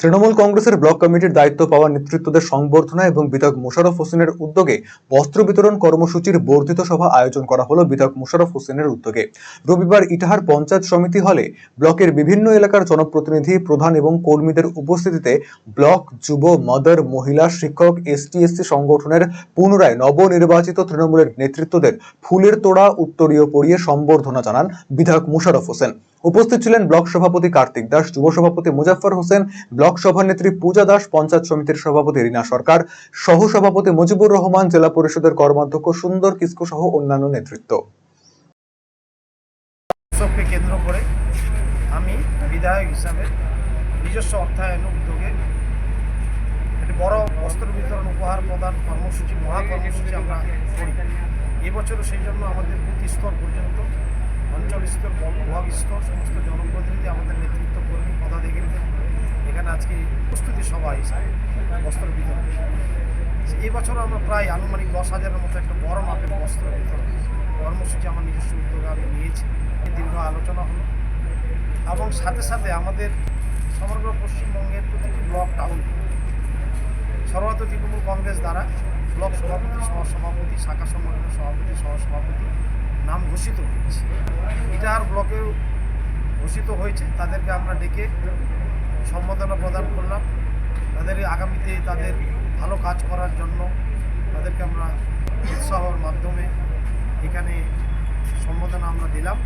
তৃণমূল কংগ্রেসের ব্লক কমিটির দায়িত্ব পাওয়া নেতৃত্বদের সংবর্ধনা এবং বিধায়ক মোশাররফ হোসেনের উদ্যোগে বস্ত্র বিতরণ কর্মসূচির বর্ধিত সভা আয়োজন করা হলো বিধায়ক মোশাররফ হোসেনের উদ্যোগে। রবিবার ইটাহার পঞ্চায়েত সমিতি হলে ব্লকের বিভিন্ন এলাকার জনপ্রতিনিধি, প্রধান এবং কর্মীদের উপস্থিতিতে ব্লক যুব, মাদার, মহিলা, শিক্ষক, এসটি, এসসি সংগঠনের পুনরায় নবনির্বাচিত তৃণমূলের নেতৃত্বদের ফুলের তোড়া, উত্তরীয় পরিয়ে সম্বর্ধনা জানান বিধায়ক মোশাররফ হোসেন। উপস্থিত ছিলেন ব্লক সভাপতি কার্তিক দাস, যুব সভাপতি মুজাফফর হোসেন, ব্লক সভানেত্রী পূজা দাস, পঞ্চায়েত সমিতির সভাপতি রীনা সরকার, সহ সভাপতি মুজিবুর রহমান, জেলা পরিষদের কর্মাধ্যক্ষ সুন্দর কিস্কু সহ অন্যান্য নেতৃত্ব। কেন্দ্র করে আমি বিধায়ক হিসাবে নিজস্ব অর্থায়ন উদ্যোগে একটি বড় বস্ত্র বিতরণ, উপহার প্রদান কর্মসূচি মহা কর্মসূচি আমরা করি। এবছরও সেই জন্য আমাদের অঞ্চল স্তর স্তর সমস্ত জনপ্রতিনিধি, আমাদের নেতৃত্ব, কর্মী, পদাধিকারীদের এখানে আজকে প্রস্তুতি সভা হিসাবে বস্ত্র বিতরণ। এই বছর আমরা প্রায় আনুমানিক দশ হাজারের মতো একটা বড় মাপের বস্ত্র বিতরণ কর্মসূচি আমার নিজস্ব উদ্যোগে আমি নিয়েছি। দীর্ঘ আলোচনা হলো। এবং সাথে সাথে আমাদের সমগ্র পশ্চিমবঙ্গের প্রতিটি ব্লক টাউন সর্বত তৃণমূল কংগ্রেস দ্বারা ব্লক সভাপতি সহ সভাপতি শাখা সংগঠনের সভাপতি সহ সভাপতি নাম ঘোষিত হয়েছে। ইটাহার ব্লকেও ঘোষিত হয়েছে। তাদেরকে আমরা ডেকে সম্বোধনা প্রদান করলাম। তাদের আগামীতে তাদের ভালো কাজ করার জন্য তাদেরকে আমরা উৎসাহর মাধ্যমে এখানে সম্বোধনা আমরা দিলাম।